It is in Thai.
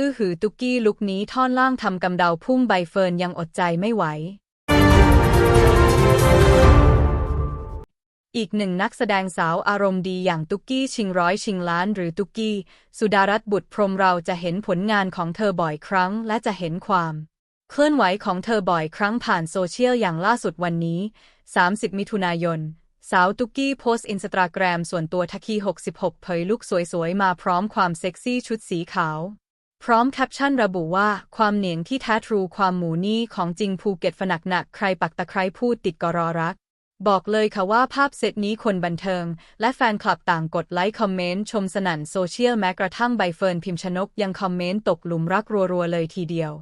อื้อหือตุกกี้ลุกนี้ท่อนล่างทำกำเดาพุ่งใบเฟิร์นยังอดใจไม่ไหว อีกหนึ่งนักแสดงสาวอารมณ์ดีอย่างตุกกี้ชิงร้อยชิงล้าน หรือตุกกี้ สุดารัตน์บุตรพรหมเราจะเห็นผลงานของเธอบ่อยครั้ง และจะเห็นความ เคลื่อนไหวของเธอบ่อยครั้งผ่านโซเชียลอย่างล่าสุดวันนี้ 30 มิถุนายนสาวตุกกี้โพสต์อินสตาแกรมส่วนตัวทักคี 66 เผยลุกสวยๆ มาพร้อมความเซ็กซี่ชุดสีขาว พร้อมแคปชั่นระบุว่า ความเหนียงที่แท้ทรูความหมูนี่ของจริงภูเก็ตฝนักหนักใครปักตะไคร้พูดติดกรอรัก บอกเลยค่ะว่าภาพเซตนี้คนบันเทิง และแฟนคลับต่างกดไลค์คอมเมนต์ ชมสนั่นโซเชียลแม้กระทั่งใบเฟิร์นพิมชนกยังคอมเมนต์ตกหลุมรักรัวๆเลยทีเดียว